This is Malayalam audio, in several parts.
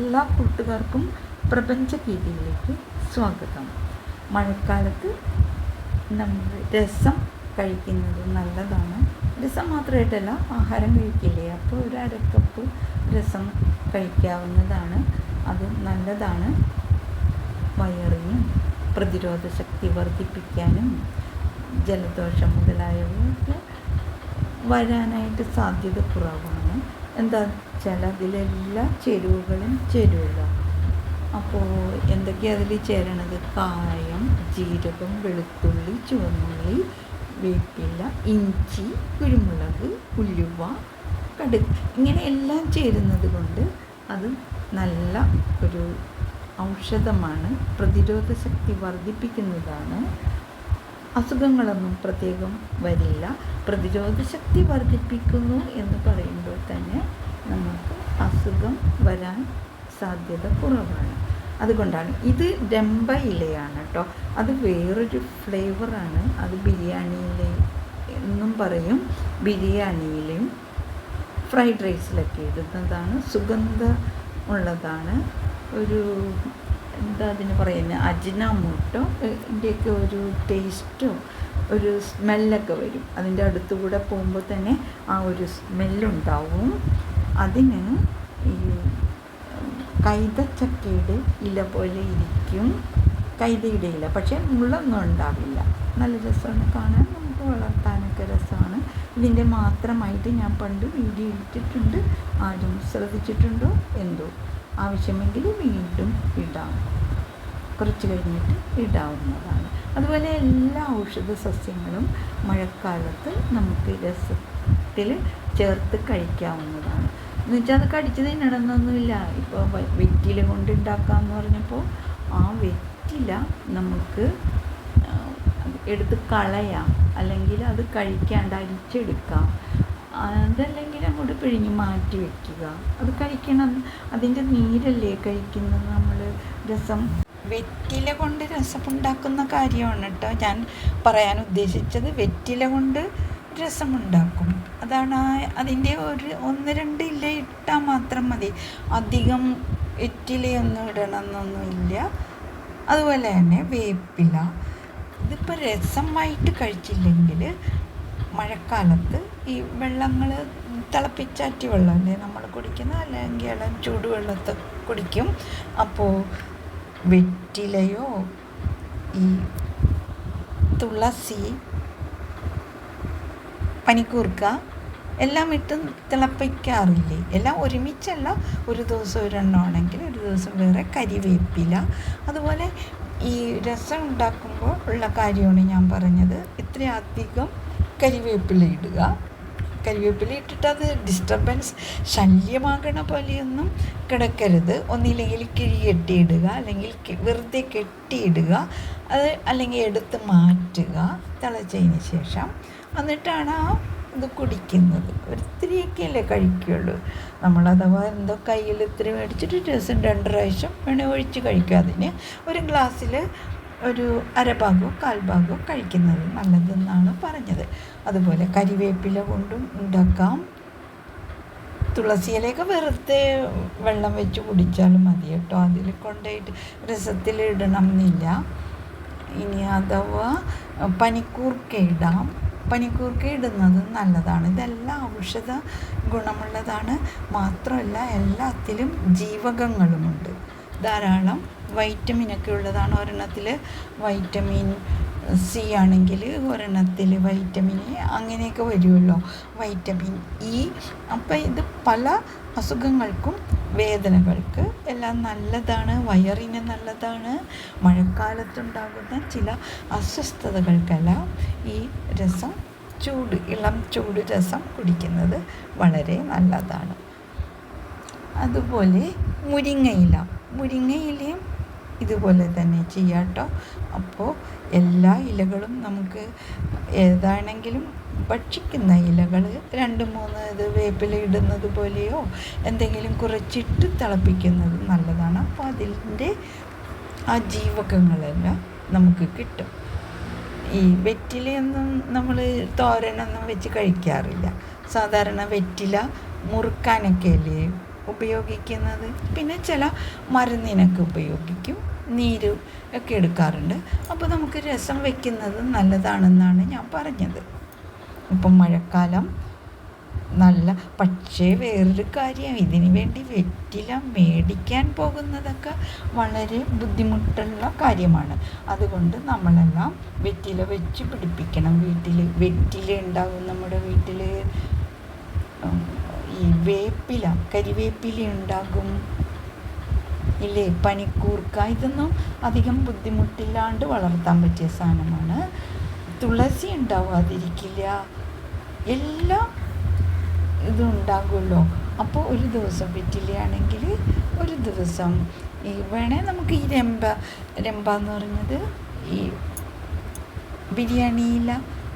എല്ലാ കൂട്ടുകാർക്കും പ്രപഞ്ച പ്രപഞ്ചഗീതിയിലേക്ക് സ്വാഗതം. മഴക്കാലത്ത് നമ്മൾ രസം കഴിക്കുന്നത് നല്ലതാണ്. രസം മാത്രമായിട്ടല്ല ആഹാരം കഴിക്കില്ലേ? അപ്പോൾ ഒരു അരക്കപ്പ് രസം കഴിക്കാവുന്നതാണ്. അത് നല്ലതാണ്. വയറിനും പ്രതിരോധ ശക്തി വർദ്ധിപ്പിക്കാനും ജലദോഷം മുതലായവയൊക്കെ വരാനായിട്ട് സാധ്യത കുറവാണ്. എന്താ വെച്ചാൽ അതിലെല്ലാ ചേരുവകളും. ചേരുമല്ലോ അപ്പോൾ എന്തൊക്കെയാണ് അതിൽ ചേരണത്? കായം ജീരകം വെളുത്തുള്ളി ചുവന്നുള്ളി വേപ്പില ഇഞ്ചി കുരുമുളക് ഉലുവ കടുക് ഇങ്ങനെ എല്ലാം ചേരുന്നത് കൊണ്ട് അത് നല്ല ഒരു ഔഷധമാണ്. പ്രതിരോധ ശക്തി വർദ്ധിപ്പിക്കുന്നതാണ്. അസുഖങ്ങളൊന്നും പ്രത്യേകം വരില്ല. പ്രതിരോധ ശക്തി വർദ്ധിപ്പിക്കുന്നു എന്ന് അസുഖം വരാൻ സാധ്യത കുറവാണ്. അതുകൊണ്ടാണ് ഇത് രമ്പ ഇലയാണ് കേട്ടോ അത് വേറൊരു ഫ്ലേവറാണ്. അത് ബിരിയാണിയിലെ എന്നും പറയും. ബിരിയാണിയിലും ഫ്രൈഡ് റൈസിലൊക്കെ ഇടുന്നതാണ്. സുഗന്ധ ഉള്ളതാണ്. ഒരു എന്താ അതിന് പറയുന്നത് അജിനാമോട്ടോ ഇതിന്റെയൊക്കെ ഒരു ടേസ്റ്റോ ഒരു സ്മെല്ലൊക്കെ വരും. അതിന്റെ അടുത്തുകൂടെ പോകുമ്പോൾ തന്നെ ആ ഒരു സ്മെല്ലുണ്ടാവും. അതിന് കൈതച്ചക്കയുടെ ഇല പോലെ ഇരിക്കും. കൈതയുടെ ഇല പക്ഷേ മുള്ളൊന്നും ഉണ്ടാവില്ല. നല്ല രസമാണ് കാണാൻ നമുക്ക് വളർത്താനൊക്കെ രസമാണ്. ഇതിന്റെ മാത്രമായിട്ട് ഞാൻ പണ്ട് വീഡിയോ ഇട്ടിട്ടുണ്ട്. ആരും ശ്രദ്ധിച്ചിട്ടുണ്ടോ? എന്തോ ആവശ്യമെങ്കിൽ വീണ്ടും ഇടാം. കുറച്ച് കഴിഞ്ഞിട്ട് ഇടാവുന്നതാണ്. അതുപോലെ എല്ലാ ഔഷധ സസ്യങ്ങളും മഴക്കാലത്ത് നമുക്ക് രസത്തിൽ ചേർത്ത് കഴിക്കാവുന്നതാണ്. എന്ന് വെച്ചാൽ അത് കടിച്ച് തിന്നണമെന്നൊന്നുമില്ല. ഇപ്പോൾ വെറ്റില കൊണ്ട് ഉണ്ടാക്കാമെന്ന് പറഞ്ഞപ്പോൾ ആ വെറ്റില നമുക്ക് എടുത്ത് കളയാം. അല്ലെങ്കിൽ അത് കഴിക്കാണ്ട് അരിച്ചെടുക്കാം. അതല്ലെങ്കിൽ അങ്ങോട്ട് പിഴിഞ്ഞ് മാറ്റി വയ്ക്കുക അത് കഴിക്കണം. അതിന്റെ നീരല്ലേ കഴിക്കുന്നത് നമ്മൾ രസം. വെറ്റില കൊണ്ട് രസമുണ്ടാക്കുന്ന കാര്യമാണ് കേട്ടോ ഞാൻ പറയാൻ ഉദ്ദേശിച്ചത്. വെറ്റില കൊണ്ട് രസമുണ്ടാക്കും. അതാണ് അതിന്റെ ഒരു ഒന്ന് രണ്ട് ഇല ഇട്ടാൽ മാത്രം മതി. അധികം വെറ്റിലയൊന്നും ഇടണമെന്നൊന്നുമില്ല. അതുപോലെ തന്നെ വേപ്പില. ഇതിപ്പോൾ രസമായിട്ട് കഴിച്ചില്ലെങ്കിൽ മഴക്കാലത്ത് ഈ വെള്ളങ്ങൾ തിളപ്പിച്ചാറ്റി വെള്ളമല്ലേ നമ്മൾ കുടിക്കുന്ന അല്ലെങ്കിൽ ഇളം ചൂടുവെള്ളത്തെ കുടിക്കും. അപ്പോൾ വെറ്റിലയോ ഈ തുളസി പനിക്കൂർക്ക എല്ലാം ഇട്ട് തിളപ്പിക്കാറില്ലേ? എല്ലാം ഒരുമിച്ചല്ല ഒരു ദിവസം ഒരെണ്ണമാണെങ്കിൽ ഒരു ദിവസം വേറെ കരിവേപ്പില അതുപോലെ ഈ രസം ഉണ്ടാക്കുമ്പോൾ ഉള്ള കാര്യമാണ് ഞാൻ പറഞ്ഞത്. ഇത്രയധികം കരിവേപ്പില ഇടുക. കരിവേപ്പില ഇട്ടിട്ട് അത് ഡിസ്റ്റർബൻസ് ശല്യമാകണ പോലെയൊന്നും കിടക്കരുത്. ഒന്നില്ലെങ്കിൽ കിഴി കെട്ടിയിടുക അല്ലെങ്കിൽ വെറുതെ കെട്ടിയിടുക. അത് അല്ലെങ്കിൽ എടുത്ത് മാറ്റുക തിളച്ചതിന് ശേഷം എന്നിട്ടാണ് ആ ഇത് കുടിക്കുന്നത്. ഒരിത്തിരിയൊക്കെയല്ലേ കഴിക്കുകയുള്ളൂ നമ്മൾ അഥവാ എന്തോ കയ്യിൽ ഇത്തിരി മേടിച്ചിട്ട് രസം രണ്ട് പ്രാവശ്യം ഒഴിച്ച് കഴിക്കുക അതിന് ഒരു ഗ്ലാസ്സിൽ ഒരു അരഭാഗമോ കാൽഭാഗമോ കഴിക്കുന്നത് നല്ലതെന്നാണ് പറഞ്ഞത്. അതുപോലെ കരിവേപ്പില കൊണ്ടും ഉണ്ടാക്കാം. തുളസിയിലൊക്കെ വെറുതെ വെള്ളം വെച്ച് കുടിച്ചാലും മതി കേട്ടോ. അതിൽ കൊണ്ടുപോയിട്ട് രസത്തിൽ ഇടണം എന്നില്ല ഇനി അഥവാ പനിക്കൂർക്ക ഇടാം. പനിക്കൂർക്ക ഇടുന്നത് നല്ലതാണ്. ഇതെല്ലാം ഔഷധ ഗുണമുള്ളതാണ്. മാത്രമല്ല എല്ലാത്തിലും ജീവകങ്ങളുമുണ്ട്. ധാരാളം വൈറ്റമിനൊക്കെ ഉള്ളതാണ് ഒരെണ്ണത്തിൽ വൈറ്റമിൻ സി ആണെങ്കിൽ ഒരെണ്ണത്തിൽ വൈറ്റമിൻ എ അങ്ങനെയൊക്കെ വരുമല്ലോ. Vitamin E. അപ്പം ഇത് പല അസുഖങ്ങൾക്കും വേദനകൾക്ക് എല്ലാം നല്ലതാണ് വയറിന് നല്ലതാണ് മഴക്കാലത്തുണ്ടാകുന്ന ചില അസ്വസ്ഥതകൾക്കെല്ലാം ഈ രസം ചൂട് ഇളം ചൂട് രസം കുടിക്കുന്നത് വളരെ നല്ലതാണ്. അതുപോലെ മുരിങ്ങയില. മുരിങ്ങയിലയും ഇതുപോലെ തന്നെ ചെയ്യാം കേട്ടോ അപ്പോൾ എല്ലാ ഇലകളും നമുക്ക് ഏതാണെങ്കിലും ഭക്ഷിക്കുന്ന ഇലകൾ രണ്ട് മൂന്ന് ഇത് വേപ്പില ഇടുന്നത് പോലെയോ എന്തെങ്കിലും കുറച്ചിട്ട് തിളപ്പിക്കുന്നത് നല്ലതാണ്. അപ്പോൾ അതിന്റെ ആ ജീവകങ്ങളെല്ലാം നമുക്ക് കിട്ടും. ഈ വെറ്റിലയൊന്നും നമ്മൾ തോരനൊന്നും വെച്ച് കഴിക്കാറില്ല. സാധാരണ വെറ്റില മുറുക്കാനൊക്കെ അല്ലേ ഉപയോഗിക്കുന്നത്. പിന്നെ ചില മരുന്നിനൊക്കെ ഉപയോഗിക്കും. നീര് ഒക്കെ എടുക്കാറുണ്ട്. അപ്പോൾ നമുക്ക് രസം വെക്കുന്നത് നല്ലതാണെന്നാണ് ഞാൻ പറഞ്ഞത്. ഇപ്പം മഴക്കാലം നല്ല പക്ഷേ വേറൊരു കാര്യം ഇതിനു വേണ്ടി വെറ്റില മേടിക്കാൻ പോകുന്നതൊക്കെ വളരെ ബുദ്ധിമുട്ടുള്ള കാര്യമാണ്. അതുകൊണ്ട് നമ്മളെല്ലാം വെറ്റില വെച്ച് പിടിപ്പിക്കണം. വീട്ടിൽ വെറ്റില ഉണ്ടാകും നമ്മുടെ വീട്ടിൽ. ഈ വേപ്പില കരിവേപ്പില ഉണ്ടാകും. ഇല്ലേ? പനിക്കൂർക്ക ഇതൊന്നും അധികം ബുദ്ധിമുട്ടില്ലാണ്ട് വളർത്താൻ പറ്റിയ സാധനമാണ്. തുളസി ഉണ്ടാവാതിരിക്കില്ല. എല്ലാം ഇതും ഉണ്ടാകുമല്ലോ. അപ്പോൾ ഒരു ദിവസം പറ്റില്ലയാണെങ്കിൽ ഒരു ദിവസം ഈ വേണേ നമുക്ക് ഈ രമ്പ രമ്പ എന്ന് പറഞ്ഞത് ഈ ബിരിയാണിയില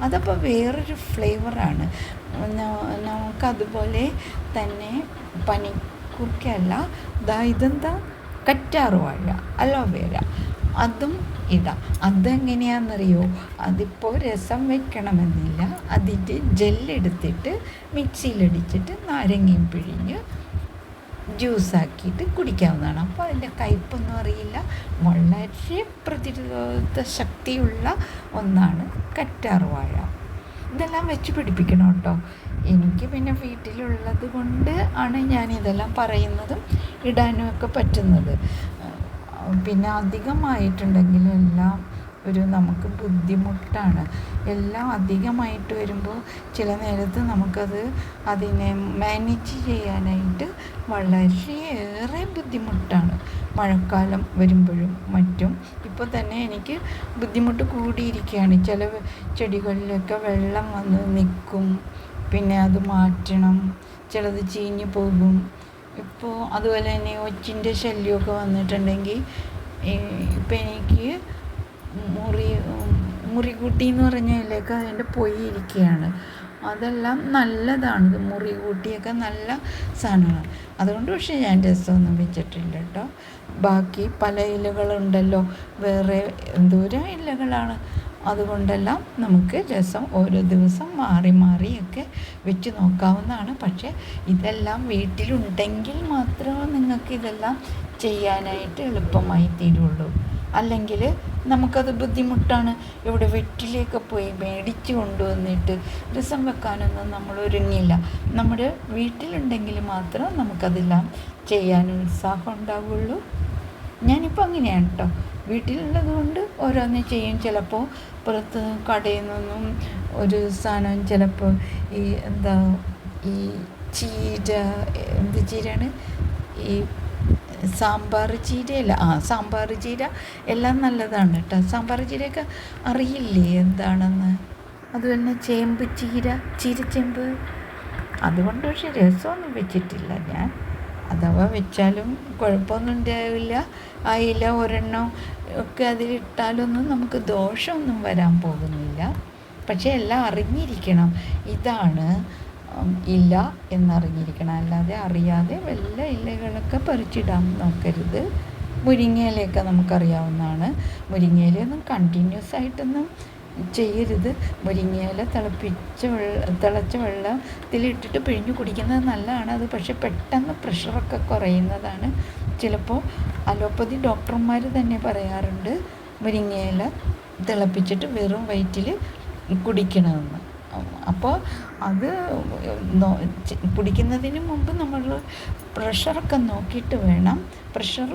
അതപ്പോൾ വേറൊരു ഫ്ലേവറാണ് നമുക്കതുപോലെ തന്നെ പനിക്കൂർക്കയല്ല ദാ ഇതെന്താ? കറ്റാറുവാഴ അലോവേര. അതും ഇതാ. അതെങ്ങനെയാണെന്നറിയോ? അതിപ്പോൾ രസം വെക്കണമെന്നില്ല. അതിന്റെ ജെല്ലെടുത്തിട്ട് മിക്സിയിലടിച്ചിട്ട് നാരങ്ങയും പിഴിഞ്ഞ് ജ്യൂസാക്കിയിട്ട് കുടിക്കാവുന്നതാണ്. അപ്പോൾ അതിന്റെ കയ്പൊന്നും അറിയില്ല. വളരെ പ്രതിരോധ ശക്തിയുള്ള ഒന്നാണ് കറ്റാർ വാഴ. ഇതെല്ലാം വെച്ച് പിടിപ്പിക്കണം കേട്ടോ. എനിക്ക് പിന്നെ വീട്ടിലുള്ളത് കൊണ്ട് ആണ് ഞാൻ ഇതെല്ലാം പറയുന്നതും ഇടാനും ഒക്കെ പറ്റുന്നത്. പിന്നെ അധികമായിട്ടുണ്ടെങ്കിൽ എല്ലാം ഒരു നമുക്ക് ബുദ്ധിമുട്ടാണ്. എല്ലാം അധികമായിട്ട് വരുമ്പോൾ ചില നേരത്ത് നമുക്കത് അതിനെ മാനേജ് ചെയ്യാനായിട്ട് വളരെയേറെ ബുദ്ധിമുട്ടാണ്. മഴക്കാലം വരുമ്പോഴും മറ്റും. ഇപ്പോൾ തന്നെ എനിക്ക് ബുദ്ധിമുട്ട് കൂടിയിരിക്കുകയാണ് ചില ചെടികളിലൊക്കെ വെള്ളം വന്ന് നിൽക്കും പിന്നെ അത് മാറ്റണം. ചിലത് ചീഞ്ഞു പോകും. ഇപ്പോൾ അതുപോലെ തന്നെ ഒച്ചിന്റെ ശല്യമൊക്കെ വന്നിട്ടുണ്ടെങ്കിൽ ഇപ്പം എനിക്ക് മുറി മുറികൂട്ടി എന്ന് പറഞ്ഞതിലേക്ക് അതിന്റെ അതിന്റെ പൊയ്യിരിക്കുകയാണ് അതെല്ലാം നല്ലതാണ്. മുറി കൂട്ടിയൊക്കെ നല്ല സാധനമാണ് അതുകൊണ്ട് പക്ഷേ ഞാൻ രസമൊന്നും വെച്ചിട്ടില്ല കേട്ടോ ബാക്കി പല ഇലകളുണ്ടല്ലോ. വേറെ എന്തോരം ഇലകളാണ്. അതുകൊണ്ടെല്ലാം നമുക്ക് രസം ഓരോ ദിവസം മാറി മാറിയൊക്കെ വെച്ച് നോക്കാവുന്നതാണ്. പക്ഷേ ഇതെല്ലാം വീട്ടിലുണ്ടെങ്കിൽ മാത്രമേ നിങ്ങൾക്ക് ഇതെല്ലാം ചെയ്യാനായിട്ട് എളുപ്പമായി തീരുള്ളൂ. അല്ലെങ്കിൽ നമുക്കത് ബുദ്ധിമുട്ടാണ്. ഇവിടെ വെറ്റിലേക്ക് പോയി മേടിച്ച് കൊണ്ടുവന്നിട്ട് രസം വെക്കാനൊന്നും നമ്മൾ ഒരുങ്ങില്ല നമ്മുടെ വീട്ടിലുണ്ടെങ്കിൽ മാത്രം നമുക്കതെല്ലാം ചെയ്യാൻ ഉത്സാഹം ഉണ്ടാവുള്ളൂ. ഞാനിപ്പോൾ അങ്ങനെയാണ് കേട്ടോ വീട്ടിലുള്ളത് കൊണ്ട് ഓരോന്ന് ചെയ്യും. ചിലപ്പോൾ പുറത്ത് കടയിൽ നിന്നും ഒരു സാധനം ചിലപ്പോൾ ഈ എന്താ ഈ ചീര എന്ത് ചീരയാണ്? ഈ സാമ്പാർ ചീരയല്ല. ആ സാമ്പാർ ചീര എല്ലാം നല്ലതാണ് കേട്ടോ. സാമ്പാർ ചീരയൊക്കെ അറിയില്ലേ എന്താണെന്ന്? അതുപോലെ ചേമ്പ് ചീര ചീരച്ചേമ്പ്. അതുകൊണ്ട് പക്ഷേ രസമൊന്നും വെച്ചിട്ടില്ല ഞാൻ. അഥവാ വെച്ചാലും കുഴപ്പമൊന്നും ഉണ്ടാവില്ല. ആ ഇല ഒരെണ്ണം ഒക്കെ അതിലിട്ടാലൊന്നും നമുക്ക് ദോഷമൊന്നും വരാൻ പോകുന്നില്ല. പക്ഷേ എല്ലാം അറിഞ്ഞിരിക്കണം. ഇതാണ് ഇല്ല എന്നറിഞ്ഞിരിക്കണം. അല്ലാതെ അറിയാതെ വല്ല ഇലകളൊക്കെ പറിച്ചിടാൻ നോക്കരുത്. മുരിങ്ങയിലയൊക്കെ നമുക്കറിയാവുന്നതാണ്. മുരിങ്ങയിലൊന്നും കണ്ടിന്യൂസ് ആയിട്ടൊന്നും ചെയ്യരുത്. മുരിങ്ങയില തിളപ്പിച്ച വെള്ളം തിളച്ച വെള്ളത്തിലിട്ടിട്ട് പിഴിഞ്ഞ് കുടിക്കുന്നത് നല്ലതാണ്. അത് പക്ഷേ പെട്ടെന്ന് പ്രഷറൊക്കെ കുറയുന്നതാണ്. ചിലപ്പോൾ അലോപ്പതി ഡോക്ടർമാർ തന്നെ പറയാറുണ്ട് മുരിങ്ങയില തിളപ്പിച്ചിട്ട് വെറും വയറ്റിൽ കുടിക്കണമെന്ന്. അപ്പോൾ അത് കുടിക്കുന്നതിന് മുമ്പ് നമ്മൾ പ്രഷറൊക്കെ നോക്കിയിട്ട് വേണം. പ്രഷർ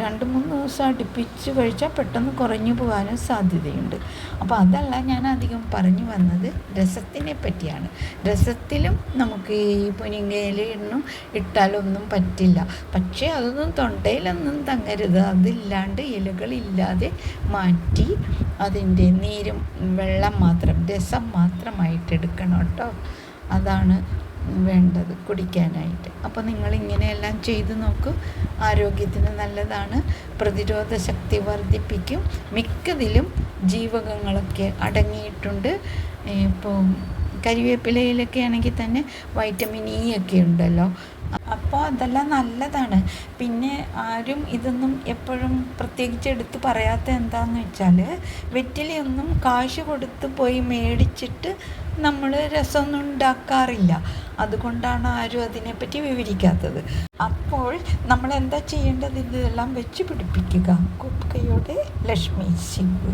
രണ്ട് മൂന്ന് ദിവസം അടുപ്പിച്ച് കഴിച്ചാൽ പെട്ടെന്ന് കുറഞ്ഞു പോകാനും സാധ്യതയുണ്ട്. അപ്പോൾ അതല്ല ഞാൻ അധികം പറഞ്ഞു വന്നത് രസത്തിനെ പറ്റിയാണ്. രസത്തിലും നമുക്ക് ഈ പൊനിങ്ങയിലൊന്നും ഇട്ടാലൊന്നും പറ്റില്ല. പക്ഷേ അതൊന്നും തൊണ്ടയിലൊന്നും തങ്ങരുത്. അതില്ലാണ്ട് ഇലകളില്ലാതെ മാറ്റി അതിന്റെ നീരും വെള്ളം മാത്രം രസം മാത്രമായിട്ട് എടുക്കണം കേട്ടോ. അതാണ് വേണ്ടത് കുടിക്കാനായിട്ട്. അപ്പോൾ നിങ്ങൾ ഇങ്ങനെയെല്ലാം ചെയ്തു നോക്കൂ. ആരോഗ്യത്തിന് നല്ലതാണ്. പ്രതിരോധ ശക്തി വർദ്ധിപ്പിക്കും. മിക്കതിലും ജീവകങ്ങളൊക്കെ അടങ്ങിയിട്ടുണ്ട്. ഇപ്പോൾ കരിവേപ്പിലയിലൊക്കെ ആണെങ്കിൽ തന്നെ വൈറ്റമിൻ ഇ ഒക്കെ ഉണ്ടല്ലോ. അപ്പോൾ അതെല്ലാം നല്ലതാണ്. പിന്നെ ആരും ഇതൊന്നും എപ്പോഴും പ്രത്യേകിച്ച് എടുത്ത് പറയാത്ത എന്താണെന്ന് വെച്ചാൽ വെറ്റിലയൊന്നും കാശ് കൊടുത്ത് പോയി മേടിച്ചിട്ട് നമ്മൾ രസമൊന്നും ഉണ്ടാക്കാറില്ല. അതുകൊണ്ടാണ് ആരും അതിനെപ്പറ്റി വിവരിക്കാത്തത്. അപ്പോൾ നമ്മൾ എന്താ ചെയ്യേണ്ടത്? ഇതെല്ലാം വെച്ച് പിടിപ്പിക്കുക. കുപ്പയുടെ ലക്ഷ്മി ശിവ്